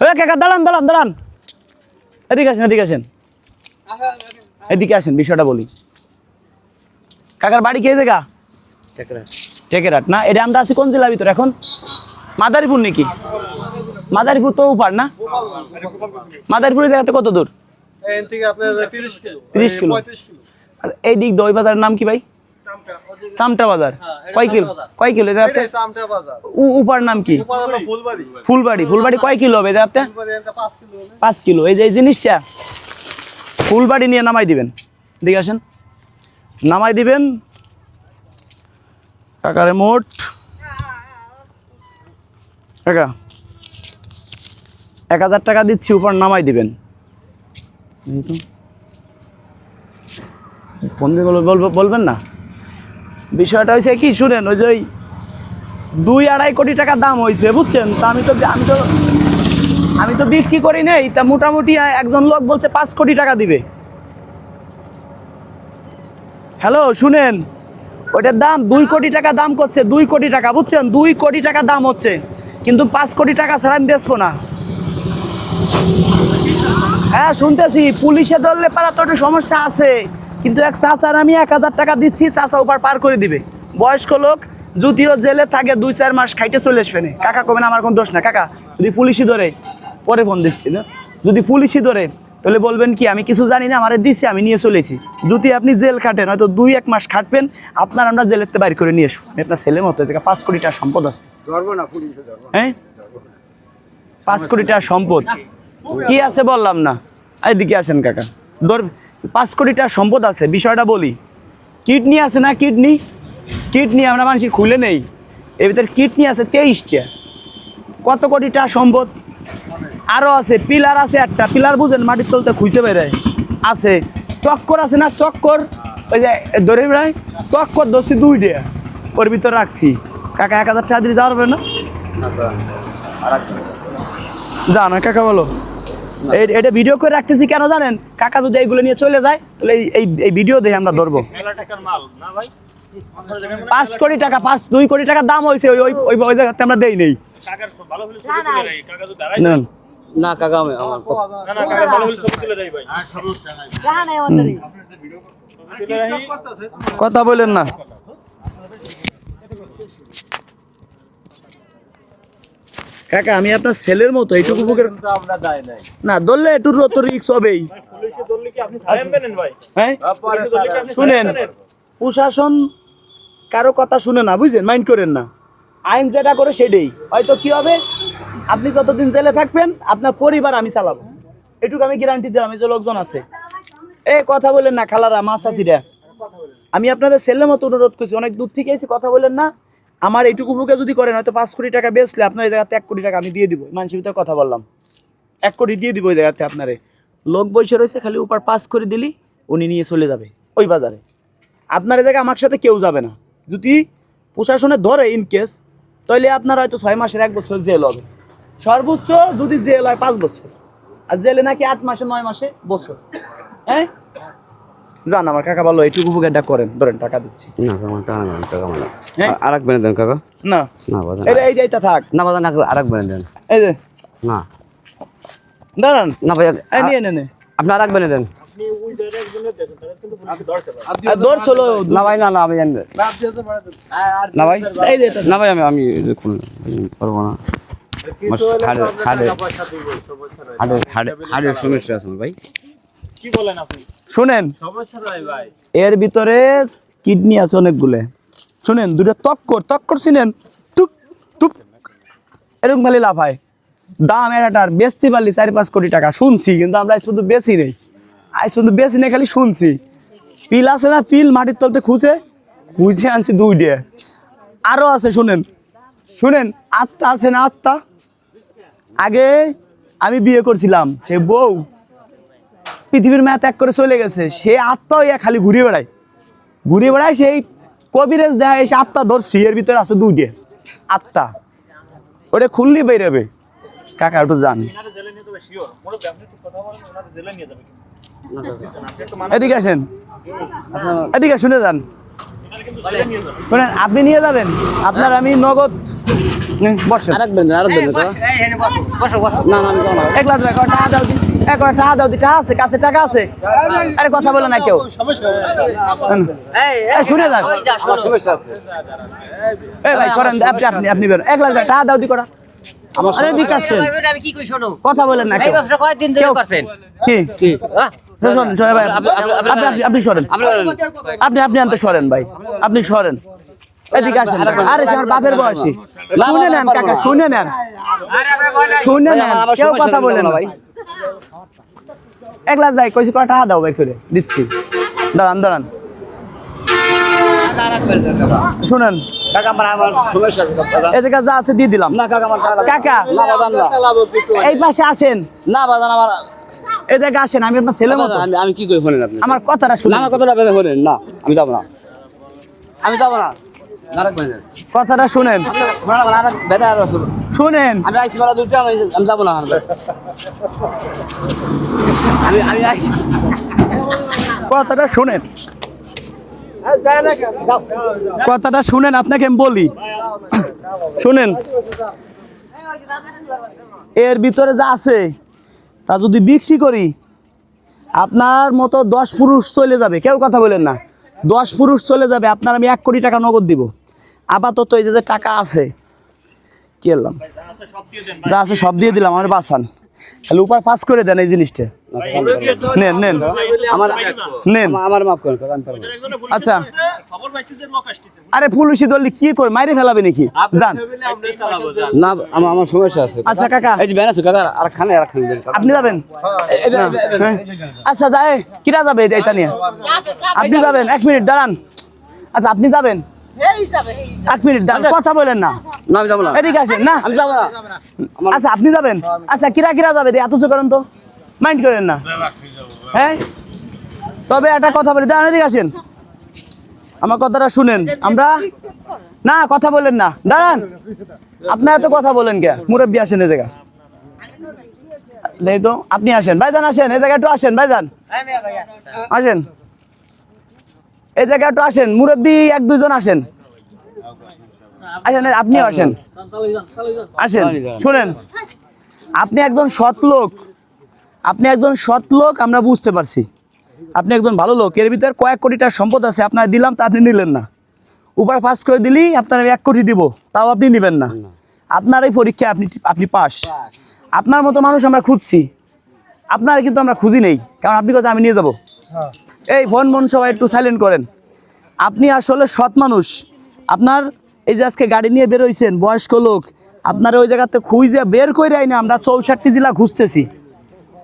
ওই কাকা দাঁড়ান দাঁড়ান দাঁড়ান। এদিকে আসেন এদিকে আসেন। এদিকে আসেন বিষয়টা বলি। কাকার বাড়ি কে জায়গা? টেকেরাট না? এটা আমরা আছি কোন জেলার ভিতরে এখন? মাদারীপুর নাকি? মাদারীপুর তো উপার না? মাদারীপুরের জায়গাতে কত দূর? তিরিশ কিলো। 30 কিলো। পঁয়ত্রিশ কিলো। আর এই দিক দই বাজারের নাম কি ভাই? সামটা বাজার। কয় কিলো? কয় কিলো এটা এটাতে উপার নাম কি? ফুলবাড়ি। ফুলবাড়ি। ফুলবাড়ি কয় কিলো হবে এটাতে পাঁচ কিলো হবে। পাঁচ কিলো। এই যে এই জিনিসটা ফুলবাড়ি নিয়ে নামাই দিবেন। দিকে আসেন। নামাই দিবেন। কাকারে মোট। কাকা এক হাজার টাকা দিচ্ছি উপর নামাই দিবেন। ফোন দিয়ে বলবো- বলব বলবেন না? বিষয়টা হয়েছে কি, শুনেন, ওই যে দুই আড়াই কোটি টাকা দাম হয়েছে বুঝছেন? তা আমি তো আমি তো আমি তো বিক্রি করি নেই, তা মোটামুটি একজন লোক বলছে পাঁচ কোটি টাকা দিবে। হ্যালো, শুনেন, ওইটার দাম দুই কোটি টাকা দাম করছে, দুই কোটি টাকা, বুঝছেন? দুই কোটি টাকা দাম হচ্ছে, কিন্তু পাঁচ কোটি টাকা ছাড়া আমি বেচবো না। হ্যাঁ শুনতেছি, পুলিশে ধরলে পারা তো একটু সমস্যা আছে। কিন্তু এক চাচার আমি এক হাজার টাকা দিচ্ছি চাচা ওপার পার করে দিবে। বয়স্ক লোক যদিও জেলে থাকে দুই চার মাস খাইতে চলে আসবে না। কাকা কবেন আমার কোনো দোষ না কাকা যদি পুলিশই ধরে পরে ফোন দিচ্ছি না? যদি পুলিশই ধরে তাহলে বলবেন কি আমি কিছু জানি না আমারে দিচ্ছি আমি নিয়ে চলেছি যদি আপনি জেল খাটেন হয়তো দুই এক মাস খাটবেন আপনার আমরা জেলের থেকে বাইর করে নিয়ে আসব। আমি আপনার ছেলের মতো থেকে পাঁচ কোটি টাকা সম্পদ আছে। ধরবো না পুলিশে ধরবো হ্যাঁ? পাঁচ কোটি টাকা সম্পদ। কি আছে বললাম না? এদিকে আসেন কাকা। ধর পাঁচ কোটিটা সম্পদ আছে বিষয়টা বলি। কিডনি আছে না কিডনি? কিডনি আমরা মানুষের খুলে নেই। এর ভিতরে কিডনি আছে তেইশটা। কত কোটিটা সম্পদ? আরও আছে পিলার আছে একটা। পিলার বুঝেন মাটির তলতে খুঁজতে বেরোয়। আছে চক্কর আছে না চক্কর ওই যে ধরে বেড়ায় চক্কর ধরছি দুইটা। ওর ভিতরে রাখছি। কাকা এক হাজার টাকা দিয়ে যাওয়া না? জানো কাকা বলো। এটা ভিডিও করে রাখতেছি কেন জানেন? কাকা যদি এইগুলো নিয়ে চলে যায় তাহলে এই এই ভিডিও দেখে আমরা ধরবো। পাঁচ কোটি টাকা পাঁচ দুই কোটি টাকা দাম হয়েছে ওই ওই ওই ওই জায়গাতে আমরা দেই নেই। না কাকা আমি আমার কথা বলেন না। কাকা আমি আপনার ছেলের মতো এইটুকু বুকের আমরা দায় নাই। না ধরলে একটু তো রিক্স হবেই। হ্যাঁ? শুনেন প্রশাসন কারও কথা শুনে না বুঝলেন? মাইন্ড করেন না। আইন যেটা করে সেটাই। হয়তো কি হবে? আপনি যতদিন জেলে থাকবেন আপনার পরিবার আমি চালাবো। এটুকু আমি গ্যারান্টি দিলাম এই যে লোকজন আছে। এই কথা বলেন না খালারা মাছ আসিরা আমি আপনাদের ছেলের মতো অনুরোধ করছি অনেক দূর থেকে এসে কথা বলেন না। আমার এইটুকু বুকে যদি করেন, হয়তো পাঁচ কোটি টাকা বেচলে আপনার এই জায়গাতে এক কোটি টাকা আমি দিয়ে দিব। মানুষের ভিতরে কথা বললাম। এক কোটি দিয়ে দিব ওই জায়গাতে আপনারে। লোক বসে রয়েছে, খালি উপর পাস করে দিলি উনি নিয়ে চলে যাবে, ওই বাজারে। আপনার জায়গায় আমার সাথে কেউ যাবে না। যদি প্রশাসনে ধরে ইন কেস তাহলে আপনার হয়তো ছয় মাসের এক বছর জেল হবে। সর্বোচ্চ যদি জেল হয় পাঁচ বছর। আর জেলে নাকি আট মাসে, নয় মাসে বছর। হ্যাঁ? যান আমার কাকা বলো এইটুকু উপকারটা করেন। ধরেন টাকা দিচ্ছি। না কাকা টাকা না কাকা মানে? আর এক বেনে দেন কাকা। না। না বাজান। এটা এই যাইতা থাক। না বাজান আর এক বেনে দেন। এই যে। না। দাঁড়ান। না ভাই এই নিয়ে নে নে আপনি আর এক বেনে দেন না ভাই না না আমি না ভাই। না ভাই আমি আমি এই পারব না। হাড়ের সমস্যা আছে আমার ভাই শুনেন। সমস্যা নাই ভাই। এর ভিতরে কিডনি আছে অনেকগুলো। শুনেন দুটো তক্কর তক্কর চিনেন টুক টুক। এরকম খালি লাফায় দাম এটার বেচতে পারলি চারি পাঁচ কোটি টাকা শুনছি কিন্তু আমরা আজ শুধু বেশি নেই। আজ শুধু বেশি নেই খালি শুনছি। পিল আছে না পিল মাটির তলতে খুঁজে? খুঁজে আনছি দুইটে। আরও আছে শুনেন। শুনেন আত্মা আছে না আত্মা? আগে আমি বিয়ে করছিলাম সে বউ পৃথিবীর ম্যাথ এক করে চলে গেছে সে আত্মা ইয়া খালি ঘুরে বেড়ায়। ঘুরে বেড়ায় সেই কবিরেজ দেয় এসে আত্মা ধরছি এর ভিতরে আছে দুইটে। আত্মা। ওটা খুললি বেরোবে। কাকা একটু জান এদিকে আসেন। এদিকে শুনে যান। শুনেন আপনি নিয়ে যাবেন? আপনার আমি নগদ নে, বসেন। আরেক বেন আরেক না না আমি এক লাখ টাকা টাকা দাও লাখ টাকা দাও টাকা আছে কাছে টাকা আছে। আরে কথা বলে না কেউ। শুনে এই ভাই করেন আপনি আপনি আপনি বেরোন এক লাখ টাকা টাকা দাও দি করা আমার আরে দিক আসছেন আমি কি কই শোনো? কথা বলেন না কেউ। ব্যবসা কয়েকদিন ধরে করছেন। কি? ভাই আপনি আপনি আপনি সরেন। আপনি আপনি আনতে সরেন ভাই। আপনি সরেন। এদিকে আসেন। আরে আমার বাপের বয়সী। শুনে নেন কাকা শুনে নেন। শুনে নেন। কেউ কথা বলেন ভাই। এক লাখ ভাই কইছি কটা টাকা দাও বের করে? দিচ্ছি। দাঁড়ান দাঁড়ান। শুনেন। যা আছে দিয়ে দিলাম। কাকা এই পাশে আসেন। না বাদান আমার এই জায়গায় আসেন আমি আপনার ছেলে মতো। আমি কি কই শুনেন আপনি। আমার কথাটা না শুনুন আমার কথাটা বের না আমি যাব না। আমি যাব না। কথাটা শুনেন। শুনেন। আমি আইসি বেলা দুইটা আমি আমি যাব না আমি আমি আইসি কথাটা শুনেন। কথাটা শুনেন আপনাকে আমি বলি। শুনেন। এর ভিতরে যা আছে তা যদি বিক্রি করি আপনার মতো দশ পুরুষ চলে যাবে। কেউ কথা বলেন না। দশ পুরুষ চলে যাবে আপনার আমি এক কোটি টাকা নগদ দিব। আপাতত এই যে যে টাকা আছে কি যা আছে সব দিয়ে দিলাম আমার বাসান তাহলে উপার পাস করে দেন এই জিনিসটা। নেন নেন আমার নেন আমার মাফ করেন। আচ্ছা আরে পুলিশি কি করে মাইরে ফেলাবে নাকি যান না আমার আমার সমস্যা আছে আচ্ছা কাকা এই যে ব্যান আছে কাকা আর খানে আর খানে আপনি যাবেন হ্যাঁ। আচ্ছা যায় কিরা যাবে নিয়ে আপনি যাবেন এক মিনিট দাঁড়ান আচ্ছা আপনি যাবেন এক মিনিট দাঁড়ান কথা বলেন না না আমি যাব না এদিকে আসেন না আমি যাব না আচ্ছা আপনি যাবেন আচ্ছা কিরা কিরা যাবে এত করেন তো মাইন্ড করেন না। হ্যাঁ? তবে একটা কথা বলি, দাঁড়ান এদিকে আসেন। আমার কথাটা শুনেন। আমরা না, কথা বলেন না। দাঁড়ান। আপনার এত কথা বলেন কে? মুরব্বী আসেন এ জায়গা তো আপনি আসেন। ভাইজান আসেন এই জায়গায় একটু আসেন, ভাইজান। আসেন। এই জায়গায় একটু আসেন। মুরব্বী এক দুজন আসেন। আসেন, আপনিও আসেন। আসেন, শুনেন। আপনি একজন সৎ লোক। আপনি একজন সৎ লোক আমরা বুঝতে পারছি। আপনি একজন ভালো লোক এর ভিতরে কয়েক কোটি টাকার সম্পদ আছে আপনার দিলাম তা আপনি নিলেন না। উপর পাস করে দিলি আপনার এক কোটি দিব তাও আপনি নেবেন না। আপনার এই পরীক্ষায় আপনি আপনি পাস। আপনার মতো মানুষ আমরা খুঁজছি। আপনার কিন্তু আমরা খুঁজি নেই কারণ আপনি কথা আমি নিয়ে যাব? এই ফোন মন সবাই একটু সাইলেন্ট করেন। আপনি আসলে সৎ মানুষ। আপনার এই যে আজকে গাড়ি নিয়ে বেরোইছেন বয়স্ক লোক আপনার ওই জায়গাতে খুঁজে বের করে আইনি আমরা চৌষট্টি জেলা খুঁজতেছি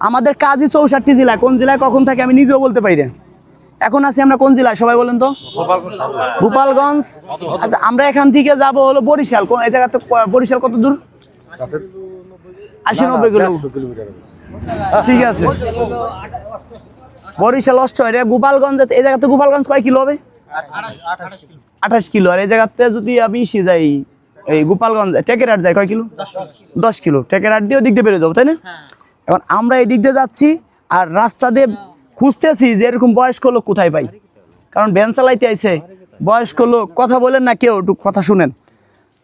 আমাদের কাজই চৌষট্টি জেলা কোন জেলায় কখন থাকে আমি নিজেও বলতে পারি এখন আছি আমরা কোন জেলায়? সবাই বলেন তো। গোপালগঞ্জ। আচ্ছা আমরা এখান থেকে যাব হলো বরিশাল। কোন- এই জায়গাতে ক- বরিশাল কত দূর? আশি নব্বই কিলো। ঠিক আছে। বরিশাল অষ্ট গোপালগঞ্জ এই জায়গাতে গোপালগঞ্জ কয় কিলো হবে? আঠাশ কিলো। আর এই জায়গাতে যদি আমি ইসে যাই, এই গোপালগঞ্জ টেকেরাট যাই কয় কিলো? দশ কিলো। টেকেরাট দিয়ে ওই দিক দিয়ে বেরোয় যাব, তাই না? এখন আমরা এই দিক দিয়ে যাচ্ছি আর রাস্তা দিয়ে খুঁজতেছি যে এরকম বয়স্ক লোক কোথায় পাই কারণ ভ্যান চালাইতে আইছে, বয়স্ক লোক, কথা বলেন না কেউ, একটু কথা শুনেন।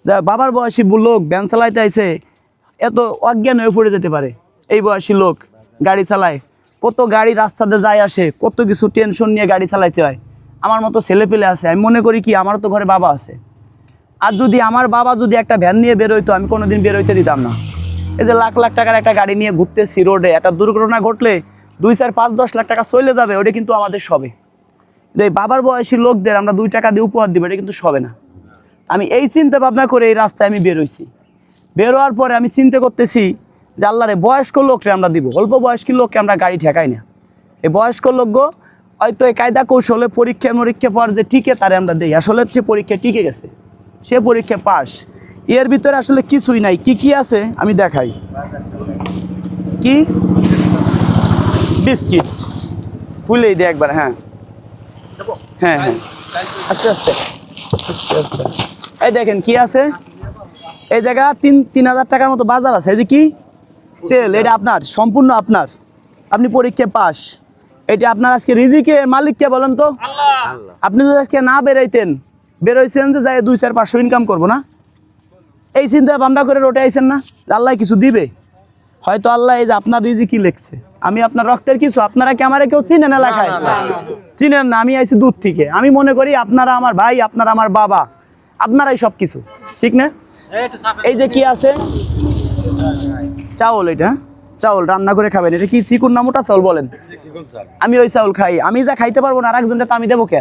যা বাবার বয়সী লোক ভ্যান চালাইতে আইছে, এত অজ্ঞান হয়ে পড়ে যেতে পারে এই বয়সী লোক গাড়ি চালায়। কত গাড়ি রাস্তাতে যায় আসে, কত কিছু টেনশন নিয়ে গাড়ি চালাইতে হয়। আমার মতো ছেলে পেলে আছে, আমি মনে করি কি, আমারও তো ঘরে বাবা আছে। আর যদি আমার বাবা যদি একটা ভ্যান নিয়ে বেরোইতো আমি কোনোদিন বেরোইতে দিতাম না। এই যে লাখ লাখ টাকার একটা গাড়ি নিয়ে ঘুরতেছি রোডে, একটা দুর্ঘটনা ঘটলে দুই চার পাঁচ দশ লাখ টাকা চলে যাবে, ওটা কিন্তু আমাদের সবে। কিন্তু এই বাবার বয়সী লোকদের আমরা দুই টাকা দিয়ে উপহার দিব, এটা কিন্তু সবে না। আমি এই চিন্তা ভাবনা করে এই রাস্তায় আমি বেরোইছি বেরোয়ার পরে আমি চিন্তা করতেছি যে আল্লাহরে বয়স্ক লোকরে আমরা দিব, অল্প বয়স্ক লোককে আমরা গাড়ি ঠেকাই না। এই বয়স্ক লোক হয়তো এই কায়দা কৌশলে পরীক্ষা মরীক্ষা পর যে টিকে তারে আমরা দিই, আসলে সে পরীক্ষা টিকে গেছে। সে পরীক্ষা পাস। এর ভিতরে আসলে কিছুই নাই। কি কি আছে? আমি দেখাই। কি? বিস্কিট। ভুলেই দে একবার হ্যাঁ। হ্যাঁ হ্যাঁ। আস্তে আস্তে। আস্তে আস্তে। এই দেখেন কি আছে? এই জায়গা তিন তিন হাজার টাকার মতো বাজার আছে। এই যে কি? তেল এটা আপনার সম্পূর্ণ আপনার। আপনি পরীক্ষা পাস। এটা আপনার আজকে রিজিকে মালিককে বলেন তো। আপনি যদি আজকে না বেরাইতেন বেরোইছেন যে যাই দুই চার পাঁচশো ইনকাম করব না? এই চিন্তা ভাবনা করে রোটে আইছেন না? আল্লাহ কিছু দিবে? হয়তো আল্লাহ এই যে আপনার রিজি কি লেখছে? আমি আপনার রক্তের কিছু আপনারা কি আমার কেউ চিনেন এলাকায় চিনেন না আমি আইছি দূর থেকে। আমি মনে করি আপনারা আমার ভাই আপনারা আমার বাবা আপনারাই সব কিছু ঠিক না? এই যে কি আছে? চাউল এটা চাউল রান্না করে খাবেন। এটা কি চিকুন না মোটা চাউল বলেন? আমি ওই চাউল খাই। আমি যা খাইতে পারব না আর একজনটা তো আমি দেবো কে?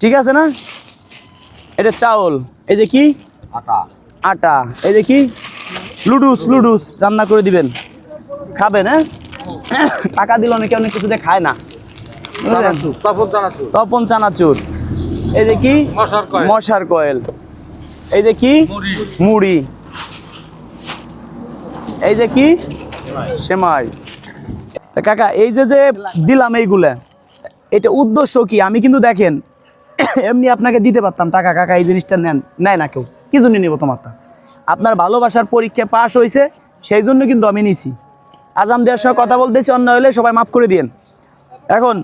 ঠিক আছে না? এটা চাউল। এই যে কি? আটা। আটা। এই যে কি? লুডুস লুডুস। রান্না করে দিবেন। খাবেন হ্যাঁ? টাকা দিল অনেকে অনেক কিছুতে খায় না? তপন চানাচুর। এই যে কি? মশার কয়েল। এই যে কি? মুড়ি। মুড়ি। এই যে কি? সেমাই। তা কাকা এই যে যে দিলাম এইগুলা এটা উদ্দেশ্য কি? আমি কিন্তু দেখেন এমনি আপনাকে দিতে পারতাম, টাকা কাকা, এই জিনিসটা নেন। নেয় না কেউ। কি জন্য নিব তোমার তা? আপনার ভালোবাসার পরীক্ষা পাশ হয়েছে, সেই জন্য কিন্তু আমি নিছি। আজাম দেওয়ার সঙ্গে কথা বলতেছি অন্য হলে সবাই মাফ করে দিয়েন। এখন,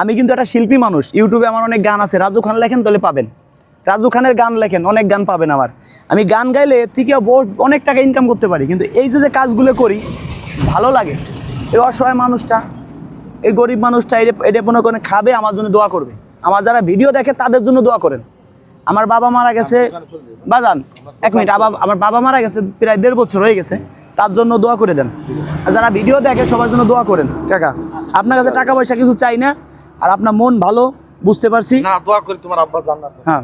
আমি কিন্তু একটা শিল্পী মানুষ। ইউটিউবে আমার অনেক গান আছে। রাজু খান লেখেন তাহলে পাবেন। রাজু খানের গান লেখেন, অনেক গান পাবেন আমার। আমি গান গাইলে এর থেকে অনেক টাকা ইনকাম করতে পারি। কিন্তু এই যে যে কাজগুলো করি, ভালো লাগে। এই অসহায় মানুষটা, এই গরিব মানুষটা এটা মনে করেন খাবে, আমার জন্য দোয়া করবে। আমার যারা ভিডিও দেখে তাদের জন্য দোয়া করেন। আমার বাবা মারা গেছে বাজান এক মিনিট আবার আমার বাবা মারা গেছে প্রায় দেড় বছর হয়ে গেছে তার জন্য দোয়া করে দেন। আর যারা ভিডিও দেখে সবার জন্য দোয়া করেন। কাকা আপনার কাছে টাকা পয়সা কিছু চাই না? আর আপনার মন ভালো বুঝতে পারছি? না দোয়া করি তোমার আব্বা জান্নাত হ্যাঁ।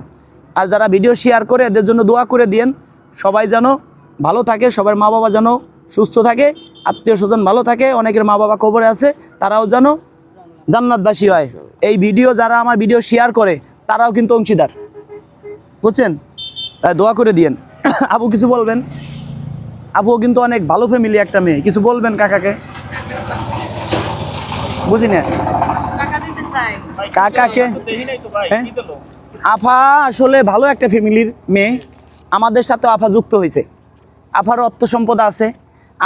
আর যারা ভিডিও শেয়ার করে এদের জন্য দোয়া করে দিয়েন। সবাই যেন ভালো থাকে সবার মা বাবা যেন সুস্থ থাকে আত্মীয় স্বজন ভালো থাকে অনেকের মা বাবা কবরে আছে তারাও যেন জান্নাতবাসী হয়। এই ভিডিও যারা আমার ভিডিও শেয়ার করে, তারাও কিন্তু অংশীদার। বুঝছেন? দোয়া করে দিয়েন। আবু কিছু বলবেন? আবুও কিন্তু অনেক ভালো ফ্যামিলি একটা মেয়ে। কিছু বলবেন কাকাকে? বুঝি না? কাকাকে? হ্যাঁ? আফা আসলে ভালো একটা ফ্যামিলির মেয়ে। আমাদের সাথে আফা যুক্ত হয়েছে। আফার অর্থ সম্পদ আছে।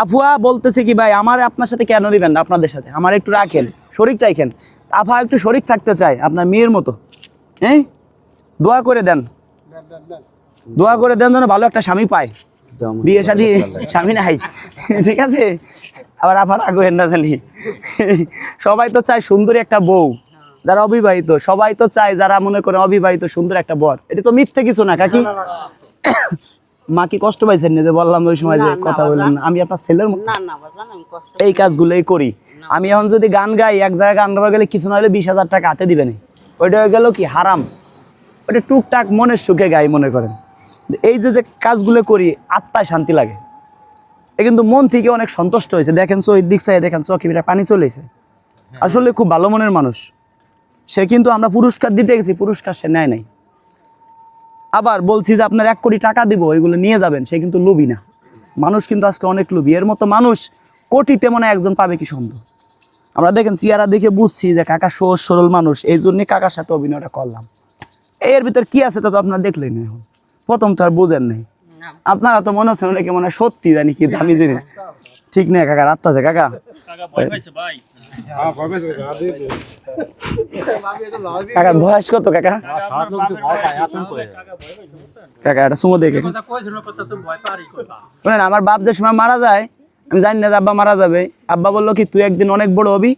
আফুয়া বলতেছে কি, ভাই, আমার আপনার সাথে কেন নেবেন না? আপনাদের সাথে। আমার একটু রাখেন শরিক রাখেন। আফা একটু শরিক থাকতে চায়, আপনার মেয়ের মতো। হ্যাঁ? দোয়া করে দেন। দোয়া করে দেন যেন ভালো একটা স্বামী পায়। বিয়ে শাদি, স্বামী নাই। ঠিক আছে? আবার আফার আগ্রহের না জানি। সবাই তো চায় সুন্দরী একটা বউ, যারা অবিবাহিত। সবাই তো চায় যারা মনে করে অবিবাহিত সুন্দর একটা বর। এটা তো মিথ্যে কিছু না, কাকি? মা কি কষ্ট পাইছেন না যে বললাম ওই সময় যে কথা বললেন না? আমি আপনার ছেলের মতো। না না বাজান আমি কষ্ট এই কাজগুলোই করি। আমি এখন যদি গান গাই এক জায়গায় গান গাওয়া গেলে কিছু না হলে বিশ হাজার টাকা হাতে দিবেন ওইটা হয়ে গেল কি হারাম। ওটা টুকটাক মনের সুখে গাই মনে করেন। এই যে যে কাজগুলো করি আত্মায় শান্তি লাগে। এ কিন্তু মন থেকে অনেক সন্তুষ্ট হয়েছে। দেখেন চোখের দিক চাই দেখেন চোখে পানি চলেছে আসলে খুব ভালো মনের মানুষ। সে কিন্তু আমরা পুরস্কার দিতে গেছি পুরস্কার সে নেয় নাই। আবার বলছি যে আপনার এক কোটি টাকা দিব এগুলো নিয়ে যাবেন সে কিন্তু লোভী না। মানুষ কিন্তু আজকে অনেক লোভী। এর মতো মানুষ কোটিতে মনে হয় একজন পাবে কি সন্দেহ? আমরা দেখেন চেয়ারা দেখে বুঝছি যে কাকা সহজ সরল মানুষ এই জন্যই কাকার সাথে অভিনয়টা করলাম। এর ভিতর কি আছে তা তো আপনারা দেখলেন এখন। প্রথম তো আর বোঝেন নাই। আপনারা তো মনে হচ্ছে অনেকে মনে হয় সত্যি জানি কি দামি জিনিস। ঠিক নেই কাকা রাত আছে কাকা। আমার বাপ যে সময় মারা যায়, আমি জানি না আব্বা মারা যাবে। আব্বা বলল কি, তুই একদিন অনেক বড় হবি,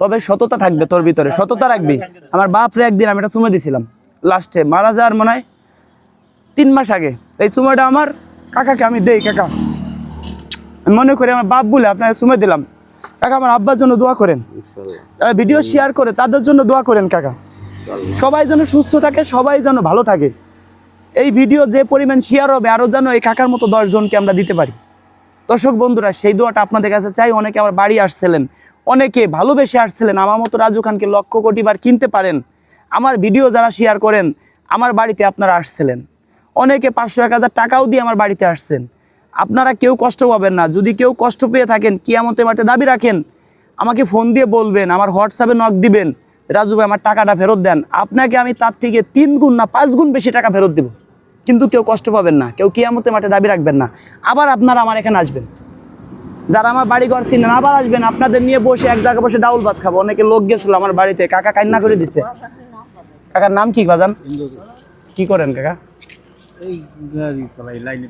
তবে সততা থাকবে তোর ভিতরে। সততা রাখবি। আমার বাপরে একদিন আমি এটা চুমে দিছিলাম, লাস্টে। মারা যাওয়ার মনে হয় তিন মাস আগে। এই চুমাটা আমার কাকাকে আমি দেই, কাকা। মনে করি আমার বাপ বলে আপনাকে চুমে দিলাম। কাকা আমার আব্বার জন্য দোয়া করেন। তারা ভিডিও শেয়ার করে তাদের জন্য দোয়া করেন কাকা। সবাই যেন সুস্থ থাকে সবাই যেন ভালো থাকে। এই ভিডিও যে পরিমাণ শেয়ার হবে আরও যেন এই কাকার মতো দশজনকে আমরা দিতে পারি। দর্শক বন্ধুরা সেই দোয়াটা আপনাদের কাছে চাই। অনেকে আমার বাড়ি আসছিলেন অনেকে ভালোবেসে আসছিলেন। আমার মতো রাজু খানকে লক্ষ কোটি বার কিনতে পারেন। আমার ভিডিও যারা শেয়ার করেন আমার বাড়িতে আপনারা আসছিলেন। অনেকে পাঁচশো এক হাজার টাকাও দিয়ে আমার বাড়িতে আসছেন। আপনারা কেউ কষ্ট পাবেন না। যদি কেউ কষ্ট পেয়ে থাকেন কিয়ামতে মাঠে দাবি রাখেন আমাকে ফোন দিয়ে বলবেন আমার হোয়াটসঅ্যাপে নক দিবেন রাজু ভাই আমার টাকাটা ফেরত দেন। আপনাকে আমি তার থেকে তিন গুণ না পাঁচ গুণ বেশি টাকা ফেরত দেবো। কিন্তু কেউ কষ্ট পাবেন না কেউ কিয়ামতে মাঠে দাবি রাখবেন না। আবার আপনারা আমার এখানে আসবেন। যারা আমার বাড়ি ঘর চিনেন আবার আসবেন আপনাদের নিয়ে বসে এক জায়গায় বসে ডাউল ভাত খাব। অনেকে লোক গেছিল আমার বাড়িতে কাকা কান্না করে দিচ্ছে কাকার নাম কি বাজান? কি করেন কাকা? এই গাড়ি চালাই লাইনে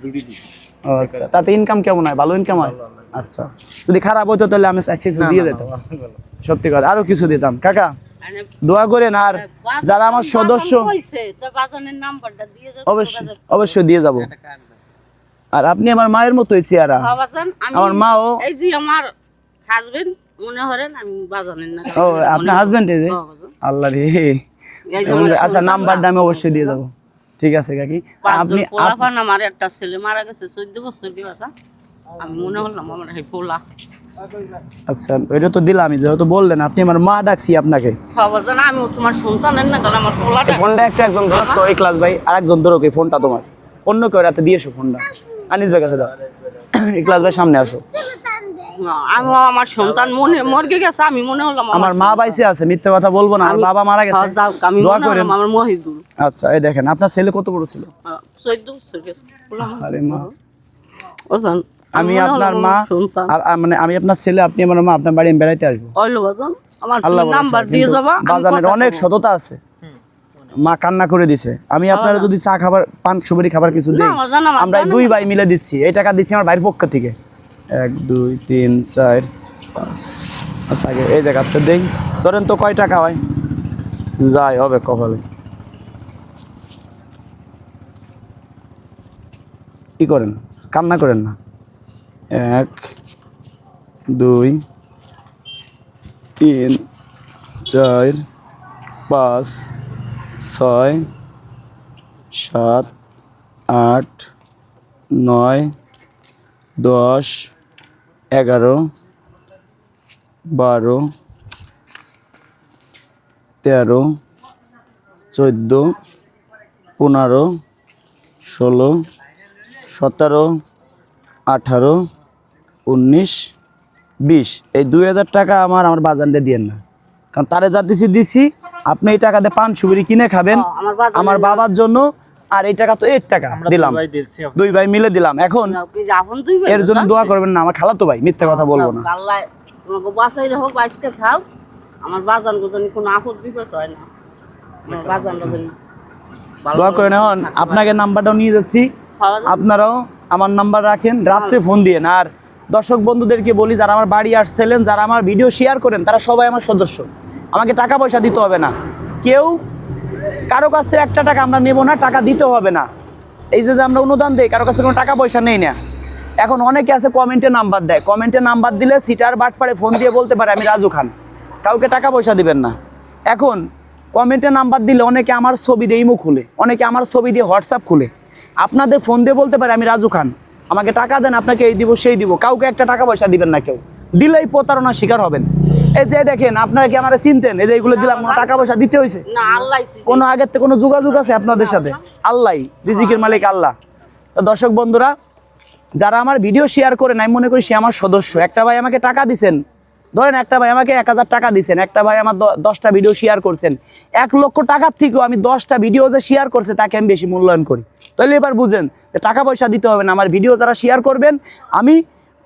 আচ্ছা। তাতে ইনকাম কেমন হয়? ভালো ইনকাম হয়? আচ্ছা। যদি খারাপ হতো তাহলে আমি দিয়ে দিতাম সত্যি কথা। আরও কিছু দিতাম। কাকা দোয়া করেন আর যারা আমার সদস্য অবশ্যই অবশ্যই দিয়ে যাব। আর আপনি আমার মায়ের মতোই চেহারা। আমার মাও এই যে আমার হাজবেন্ড মনে করেন আমি বাজানের না ও আপনার হাজবেন্ড এই যে? হ্যাঁ, আল্লাহ রে। এই আচ্ছা নাম্বারটা আমি অবশ্যই দিয়ে দেবো ঠিক আছে কাকি। আপনি আপ- পোলাপান আমার একটা ছেলে মারা গেছে চোদ্দ বছর কি কথা আমি মনে করলাম আমার এই পোলা। আচ্ছা ওইটা তো দিলামই যেহেতু বললেন আপনি আমার মা ডাকছি আপনাকে। আমি তোমার সন্তানের না কারণ আমার পোলাটা ফোনটা একটা একজন ধরো। তো এই ক্লাস ভাই আর একজন ধরো এই ফোনটা তোমার। অন্য কেউ রাতে দিয়ে এসো ফোনটা। আনিস ভাই কাছে দাও। এই ক্লাস ভাই সামনে আসো। আমি আমার সন্তান মনে মরগে গেছে আমি মনে হলাম আমার মা বাইসে আছে মিথ্যে কথা বলব না আমার বাবা মারা গেছে। হ্যাঁ, আমি দোয়া করেন। আমার মহিদুল। আচ্ছা এই দেখেন আপনার ছেলে কত বড় ছিল? চোদ্দ বছর আরে মা। ওজন আমি আপনার মা আর আর মানে আমি আপনার ছেলে আপনি আমার মা আপনার বাড়ি বেড়াইতে আসব। অইলো বাজন আমার আল্লাহ ভরসা, নাম্বার দিয়ে যাবা বাজানের অনেক সততা আছে। মা কান্না করে দিছে। আমি আপনারা যদি চা খাবার পান সুপারি খাবার কিছু দিই আমরা দুই ভাই মিলে দিচ্ছি। এই টাকা দিচ্ছি আমার ভাইয়ের পক্ষ থেকে। এক, দুই, তিন, চার, পাঁচ আগে এই দেখাতে দেই। ধরেন তো কয় টাকা হয়? যাই হবে কপালে। কি করেন? কান্না করেন না? এক, দুই, তিন, চার, পাঁচ, ছয়, সাত, আট, নয়, দশ এগারো বারো তেরো চোদ্দ পনেরো ষোলো সতেরো আঠারো উনিশ বিশ। এই দুই হাজার টাকা আমার আমার বাজানটা দিয়েন না। কারণ তারে যা দিছি দিছি। আপনি এই টাকাতে পান সুবিরি কিনে খাবেন। আমার বাবার জন্য আর এই টাকা তো এর টাকা দিলাম। দুই ভাই মিলে দিলাম। এখন এর জন্য দোয়া করবেন না আমার খালাতো ভাই মিথ্যা কথা বলব না। আল্লাহ তোমাকে বাঁচাই হোক আজকে খাও আমার বাজান গোজানি কোনো আপদ বিপদ হয় না। বাজান গোজানি দোয়া করেন এখন আপনাকে নাম্বারটাও নিয়ে যাচ্ছি। আপনারাও আমার নাম্বার রাখেন রাত্রে ফোন দিয়ে আর দর্শক বন্ধুদেরকে বলি যারা আমার বাড়ি আসছিলেন যারা আমার ভিডিও শেয়ার করেন তারা সবাই আমার সদস্য। আমাকে টাকা পয়সা দিতে হবে না। কেউ কারও কাছ থেকে একটা টাকা আমরা নেব না, টাকা দিতে হবে না। এই যে আমরা অনুদান দিই, কারও কাছে কোনো টাকা পয়সা নেই না। এখন অনেকে আছে কমেন্টে নাম্বার দেয়। কমেন্টে নাম্বার দিলে সিটার বাট পারে ফোন দিয়ে বলতে পারে, আমি রাজু খান। কাউকে টাকা পয়সা দিবেন না। এখন কমেন্টে নাম্বার দিলে অনেকে আমার ছবি দিয়ে ইমো খুলে, অনেকে আমার ছবি দিয়ে হোয়াটসঅ্যাপ খুলে। আপনাদের ফোন দিয়ে বলতে পারে, আমি রাজু খান। আমাকে টাকা দেন, আপনাকে এই দিব, সেই দিব। কাউকে একটা টাকা পয়সা দিবেন না কেউ। দিলেই প্রতারণার শিকার হবেন। এই যে দেখেন আপনারা কি আমার চিনতেন? এই যে এইগুলো দিলাম কোনো টাকা পয়সা দিতে হয়েছে কোনো আগের থেকে কোনো যোগাযোগ আছে আপনাদের সাথে? আল্লাহ। রিজিকের মালিক আল্লাহ। তো দর্শক বন্ধুরা যারা আমার ভিডিও শেয়ার করেন আমি মনে করি সে আমার সদস্য। একটা ভাই আমাকে টাকা দিছেন। ধরেন একটা ভাই আমাকে এক হাজার টাকা দিচ্ছেন একটা ভাই আমার দশটা ভিডিও শেয়ার করছেন। এক লক্ষ টাকার থেকেও আমি দশটা ভিডিও যে শেয়ার করছে তাকে আমি বেশি মূল্যায়ন করি। তাহলে এবার বুঝেন যে টাকা পয়সা দিতে হবে না। আমার ভিডিও যারা শেয়ার করবেন আমি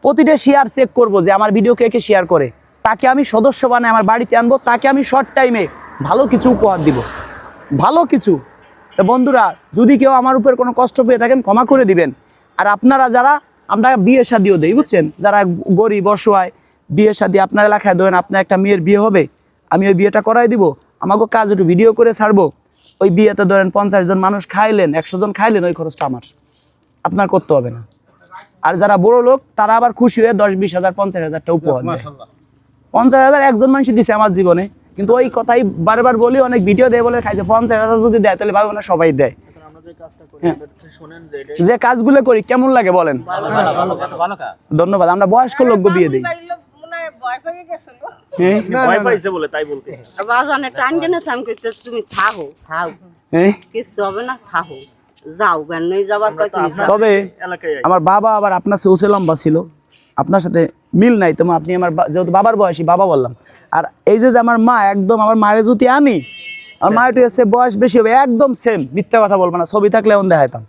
প্রতিটা শেয়ার চেক করব যে আমার ভিডিও কে কে শেয়ার করে। তাকে আমি সদস্য বানাই, আমার বাড়িতে আনব, তাকে আমি শর্ট টাইমে ভালো কিছু উপহার দিব। ভালো কিছু। তো বন্ধুরা, যদি কেউ আমার উপর কোনো কষ্ট পেয়ে থাকেন, ক্ষমা করে দিবেন। আর আপনারা যারা, আমরা বিয়ে শাদিও দেই, বুঝছেন? যারা গরিব, অসহায়, বিয়ে শাদি আপনার এলাকায় ধরেন আপনার একটা মেয়ের বিয়ে হবে, আমি ওই বিয়েটা করাই দিব। আমাকে কাজ একটু ভিডিও করে ছাড়বো। ওই বিয়েতে ধরেন পঞ্চাশ জন মানুষ খাইলেন, একশো জন খাইলেন, ওই খরচটা আমার। আপনার করতে হবে না। আর যারা বড় লোক, তারা আবার খুশি হয়ে দশ, বিশ হাজার, পঞ্চাশ হাজারটা উপহার পঞ্চাশ হাজার একজন মানুষ দিছে আমার জীবনে। কিন্তু ওই কথাই বারবার বলি অনেক ভিডিও দেয় বলে খাইছে পঞ্চাশ হাজার যদি দেয় তাহলে ভাবে না সবাই দেয়। হ্যাঁ। যে কাজগুলো করি কেমন লাগে বলেন? ধন্যবাদ আমরা বয়স্ক লোক বিয়ে দিই। হ্যাঁ? হ্যাঁ? তবে আমার বাবা আবার আপনার চেয়ে লম্বা ছিল। আপনার সাথে মিল নাই তোমার আপনি আমার যেহেতু বাবার বয়সী বাবা বললাম। আর এই যে যে আমার মা একদম আমার মায়ের যদি আমি আমার মায়ের হচ্ছে বয়স বেশি হবে একদম সেম মিথ্যা কথা বলব না ছবি থাকলে এমন দেখাইতাম।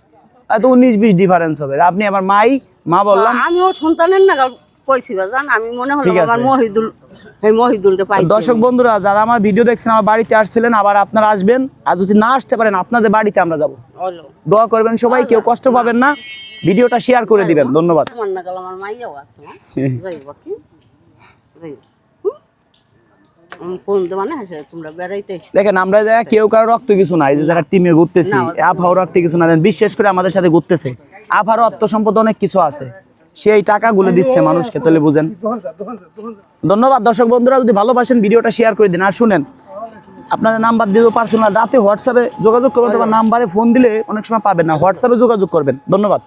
হয়তো উনিশ বিশ ডিফারেন্স হবে। আপনি আমার মাই মা বললাম। আমি ওর সন্তানের না কইছি বাজান। আমি মনে হলো আমার মহিদুল দর্শক বন্ধুরা যারা আমার ভিডিও দেখছেন আমার বাড়িতে আসছিলেন আবার আপনারা আসবেন। আর যদি না আসতে পারেন আপনাদের বাড়িতে আমরা যাব। দোয়া করবেন সবাই কেউ কষ্ট পাবেন না। ভিডিওটা শেয়ার করে দিবেন। ধন্যবাদ। হ্যাঁ। দেখেন আমরা জায়গা কেউ কারও রক্ত কিছু নাই যে জায়গা টিমে ঘুরতেছি না, আফাও রক্ত কিছু না দেন বিশেষ করে আমাদের সাথে ঘুরতেছে। আফারও অর্থ সম্পদ অনেক কিছু আছে। সেই টাকাগুলো দিচ্ছে মানুষকে তাহলে বুঝেন। ধন্যবাদ দর্শক বন্ধুরা যদি ভালোবাসেন ভিডিওটা শেয়ার করে দিন। আর শুনেন আপনাদের নাম্বার দিয়ে পার্সোনাল রাতে হোয়াটসঅ্যাপে যোগাযোগ করবেন তোমার নাম্বারে ফোন দিলে অনেক সময় পাবেন না। হোয়াটসঅ্যাপে যোগাযোগ করবেন। ধন্যবাদ।